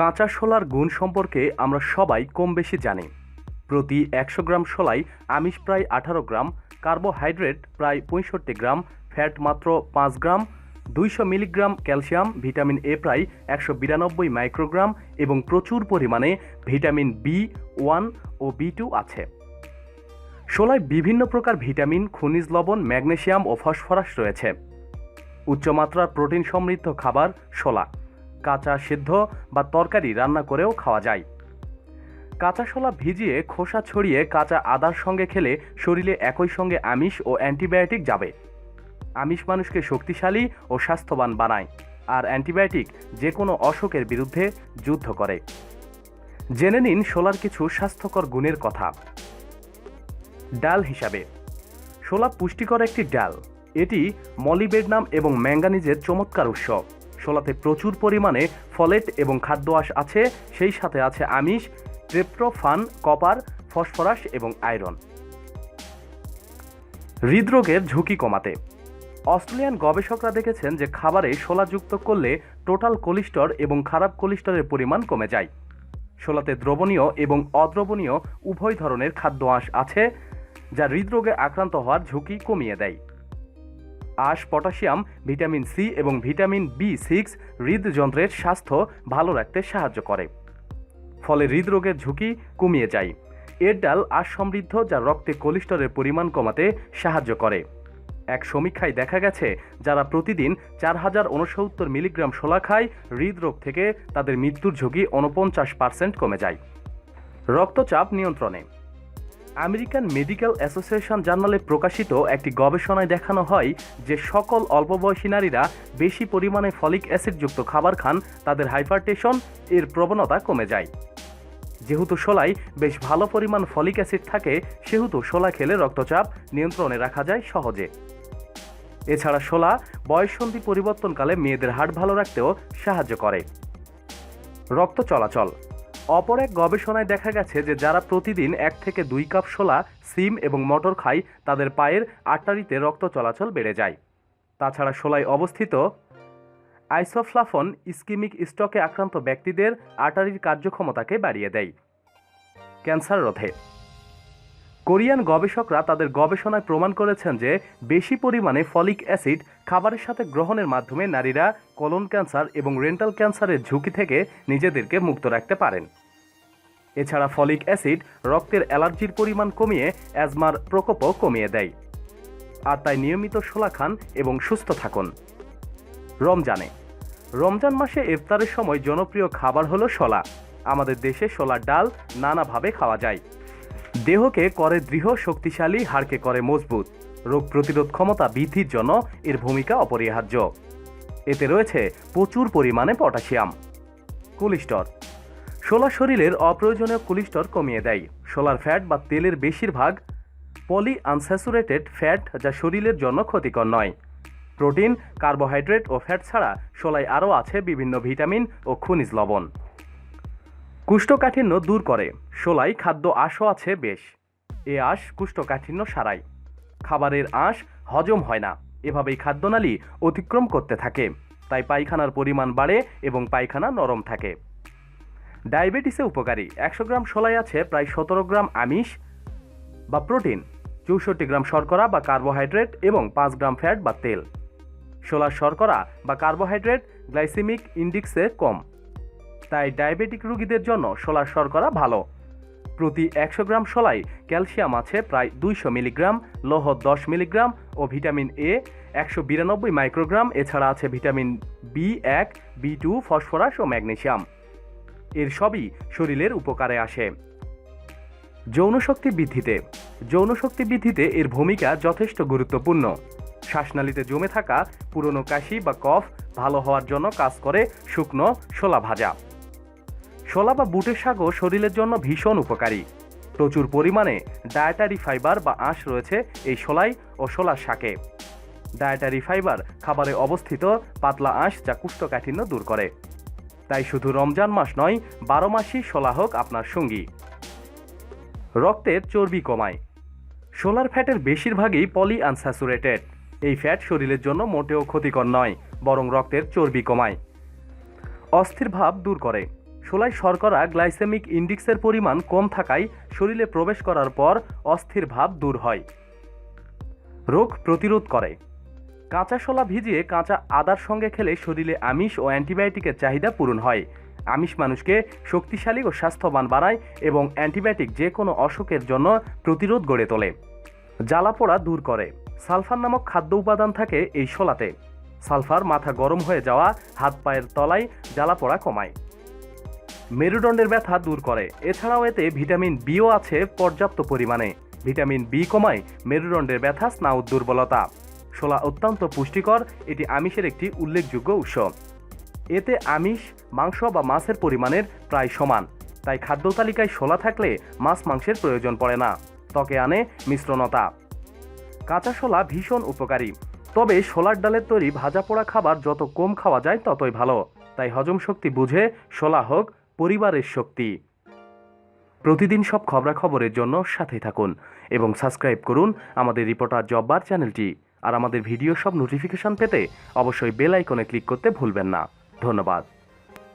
কাঁচা শোলার গুণ সম্পর্কে আমরা সবাই কম বেশি জানি। প্রতি একশো গ্রাম শোলাই আমিষ প্রায় আঠারো গ্রাম, কার্বোহাইড্রেট প্রায় পঁয়ষট্টি গ্রাম, ফ্যাট মাত্র পাঁচ গ্রাম, দুইশো মিলিগ্রাম ক্যালসিয়াম, ভিটামিন এ প্রায় একশো বিরানব্বই মাইক্রোগ্রাম এবং প্রচুর পরিমাণে ভিটামিন বি ওয়ান ও বি টু আছে। শোলায় বিভিন্ন প্রকার ভিটামিন, খনিজ লবণ ম্যাগনেশিয়াম ও ফসফরাস রয়েছে। উচ্চমাত্রার প্রোটিন সমৃদ্ধ খাবার শোলা কাঁচা সিদ্ধ বা তরকারি রান্না করেও খাওয়া যায়। কাঁচা শোলা ভিজিয়ে খোসা ছড়িয়ে কাঁচা আদার সঙ্গে খেলে শরীরে একই সঙ্গে আমিষ ও অ্যান্টিবায়োটিক যাবে। আমিষ মানুষকে শক্তিশালী ও স্বাস্থ্যবান বানায় আর অ্যান্টিবায়োটিক যে কোনো অসুখের বিরুদ্ধে যুদ্ধ করে। জেনে নিন শোলার কিছু স্বাস্থ্যকর গুণের কথা। ডাল হিসাবে, শোলা পুষ্টিকর একটি ডাল। এটি মলিবেডনাম এবং ম্যাঙ্গানিজের চমৎকার উৎস। শোলাতে প্রচুর পরিমাণে ফলেট এবং খাদ্য আঁশ আছে, সেই সাথে আছে আমিষ, ট্রেপ্টোফান, কপার, ফসফরাস এবং আয়রন। হৃদরোগের ঝুঁকি কমাতে। অস্ট্রেলিয়ান গবেষকরা দেখেছেন যে খাবারে শোলা যুক্ত করলে টোটাল কোলিস্টর এবং খারাপ কোলিস্টরের পরিমাণ কমে যায়। শোলাতে দ্রবণীয় এবং অদ্রবণীয় উভয় ধরনের খাদ্য আঁশ আছে, যা হৃদরোগে আক্রান্ত হওয়ার ঝুঁকি কমিয়ে দেয়। আঁশ, পটাশিয়াম, ভিটামিন সি এবং ভিটামিন বি সিক্স হৃদযন্ত্রের স্বাস্থ্য ভালো রাখতে সাহায্য করে। ফলে হৃদরোগের ঝুঁকি কমিয়ে যায়। এর ডাল আঁশ সমৃদ্ধ যা রক্তে কোলেস্টরের পরিমাণ কমাতে সাহায্য করে। এক সমীক্ষায় দেখা গেছে, যারা প্রতিদিন চার হাজার উনসত্তর মিলিগ্রাম শোলা খায়, হৃদরোগ থেকে তাদের মৃত্যুর ঝুঁকি উনপঞ্চাশ পার্সেন্ট কমে যায়। রক্তচাপ নিয়ন্ত্রণে। আমেরিকান মেডিকেল অ্যাসোসিয়েশন জার্নালে প্রকাশিত একটি গবেষণায় দেখানো হয় যে সকল অল্পবয়সী নারীরা বেশি পরিমাণে ফলিক অ্যাসিডযুক্ত খাবার খান, তাদের হাইপারটেশন এর প্রবণতা কমে যায়। যেহেতু শোলায় বেশ ভালো পরিমাণ ফলিক অ্যাসিড থাকে, সেহেতু শোলা খেলে রক্তচাপ নিয়ন্ত্রণে রাখা যায় সহজে। এছাড়া শোলা বয়ঃসন্ধি পরিবর্তনকালে মেয়েদের হার্ট ভালো রাখতেও সাহায্য করে। রক্ত চলাচল অপর এক গবেষণায় দেখা গেছে যে যারা প্রতিদিন এক থেকে দুই কাপ শোলা সিম এবং মটর খায়, তাদের পায়ের আর্টারিতে রক্ত চলাচল বেড়ে যায়। তাছাড়া শোলায় অবস্থিত আইসোফ্লাফন ইস্কিমিক স্টকে আক্রান্ত ব্যক্তিদের আর্টারির কার্যক্ষমতাকে বাড়িয়ে দেয়। ক্যান্সার রোধে। কোরিয়ান গবেষকরা তাদের গবেষণায় প্রমাণ করেছেন যে বেশি পরিমাণে ফলিক অ্যাসিড খাবারের সাথে গ্রহণের মাধ্যমে নারীরা কলন ক্যান্সার এবং রেন্টাল ক্যান্সারের ঝুঁকি থেকে নিজেদেরকে মুক্ত রাখতে পারেন। এছাড়া ফলিক অ্যাসিড রক্তের অ্যালার্জির পরিমাণ কমিয়ে অ্যাজমার প্রকোপও কমিয়ে দেয়। আর তাই নিয়মিত শোলা খান এবং সুস্থ থাকুন। রমজানে। রমজান মাসে ইফতারের সময় জনপ্রিয় খাবার হলো শোলা। আমাদের দেশে শোলার ডাল নানাভাবে খাওয়া যায়। দেহকে করে দৃঢ়, শক্তিশালী, হাড়কে করে মজবুত। রোগ প্রতিরোধ ক্ষমতা বৃদ্ধির জন্য এর ভূমিকা অপরিহার্য। এতে রয়েছে প্রচুর পরিমাণে পটাশিয়াম। কোলিস্টর শোলা শরীরের অপ্রয়োজনীয় কোলিস্টর কমিয়ে দেয়। শোলার ফ্যাট বা তেলের বেশিরভাগ পলি আনস্যাচুরেটেড ফ্যাট যা শরীরের জন্য ক্ষতিকর নয়। প্রোটিন, কার্বোহাইড্রেট ও ফ্যাট ছাড়া শোলায় আরও আছে বিভিন্ন ভিটামিন ও খনিজ লবণ। কুষ্ঠকাঠিন্য দূর করে। শোলাই খাদ্য আঁশও আছে বেশ। এ আঁশ কুষ্ঠকাঠিন্য সারায়। খাবারের আঁশ হজম হয় না। এভাবেই খাদ্যনালী অতিক্রম করতে থাকে। তাই পায়খানার পরিমাণ বাড়ে এবং পায়খানা নরম থাকে। ডায়াবেটিসে উপকারী। একশো গ্রাম শোলাই আছে, প্রায় সতেরো গ্রাম আমিষ বা প্রোটিন, চৌষট্টি গ্রাম শর্করা বা কার্বোহাইড্রেট এবং পাঁচ গ্রাম ফ্যাট বা তেল। সোলার শর্করা বা কার্বোহাইড্রেট গ্লাইসেমিক ইন্ডিক্সে কম। তাই ডায়াবেটিক রোগীদের জন্য শোলার শর্করা ভালো। প্রতি একশো গ্রাম শোলাই ক্যালসিয়াম আছে প্রায় দুইশো মিলিগ্রাম, লৌহ দশ মিলিগ্রাম ও ভিটামিন এ একশো বিরানব্বই মাইক্রোগ্রাম। এছাড়া আছে ভিটামিন বি এক, বি টু, ফসফরাস ও ম্যাগনেশিয়াম এর সবই শরীরের উপকারে আসে। যৌনশক্তি বৃদ্ধিতে। যৌনশক্তি বৃদ্ধিতে এর ভূমিকা যথেষ্ট গুরুত্বপূর্ণ। শ্বাসনালীতে জমে থাকা পুরনো কাশি বা কফ ভালো হওয়ার জন্য কাজ করে শুকনো শোলা ভাজা। শোলা বা বুটের শাকও শরীরের জন্য ভীষণ উপকারী। প্রচুর পরিমাণে ডায়েটারি ফাইবার বা আঁশ রয়েছে এই শোলাই ও শোলার শাকে। ডায়েটারি ফাইবার খাবারে অবস্থিত পাতলা আঁশ যা কুষ্ঠকাঠিন্য দূর করে। তাই শুধু রমজান মাস নয়, বারো মাসই শোলা হোক আপনার সঙ্গী। রক্তের চর্বি কমায়। সোলার ফ্যাটের বেশিরভাগই পলি আনস্যাচুরেটেড এই ফ্যাট শরীরের জন্য মোটেও ক্ষতিকর নয়, বরং রক্তের চর্বি কমায়। অস্থির ভাব দূর করে। শোলায় শর্করা গ্লাইসেমিক ইন্ডেক্সের পরিমাণ কম থাকায় শরীরে প্রবেশ করার পর অস্থির ভাব দূর হয়। রোগ প্রতিরোধ করে। কাঁচা শোলা ভিজিয়ে কাঁচা আদার সঙ্গে খেলে শরীরে আমিষ ও অ্যান্টিবায়োটিকের চাহিদা পূরণ হয়। আমিষ মানুষকে শক্তিশালী ও স্বাস্থ্যবান বানায় এবং অ্যান্টিবায়োটিক যে কোনো অসুখের জন্য প্রতিরোধ গড়ে তোলে। জ্বালাপোড়া দূর করে। সালফার নামক খাদ্য উপাদান থাকে এই শোলাতে সালফার মাথা গরম হয়ে যাওয়া, হাত পায়ের তলায় জ্বালাপোড়া কমায়। মেরুদণ্ডের ব্যথা দূর করে। এছাড়াও এতে ভিটামিন বিও আছে পর্যাপ্ত পরিমাণে। ভিটামিন বি কমায় মেরুদণ্ডের ব্যথা স্নায়ু দুর্বলতা। শোলা অত্যন্ত পুষ্টিকর, এটি আমিষের একটি উল্লেখযোগ্য উৎস। এতে আমিষ, মাংস বা মাছের পরিমাণের প্রায় সমান। তাই খাদ্য তালিকায় শোলা থাকলে মাছ মাংসের প্রয়োজন পড়ে না। ত্বকে আনে মিশ্রণতা। কাঁচা শোলা ভীষণ উপকারী। তবে শোলার ডালের তৈরি ভাজা পোড়া খাবার যত কম খাওয়া যায় ততই ভালো। তাই হজম শক্তি বুঝে শোলা হোক পরিবারের শক্তি। প্রতিদিন সব খবরাখবরের জন্য সাথে থাকুন এবং সাবস্ক্রাইব করুন আমাদের রিপোর্টার জব্বার চ্যানেলটি আর আমাদের ভিডিও সব নোটিফিকেশন পেতে অবশ্যই বেল আইকনে ক্লিক করতে ভুলবেন না। ধন্যবাদ।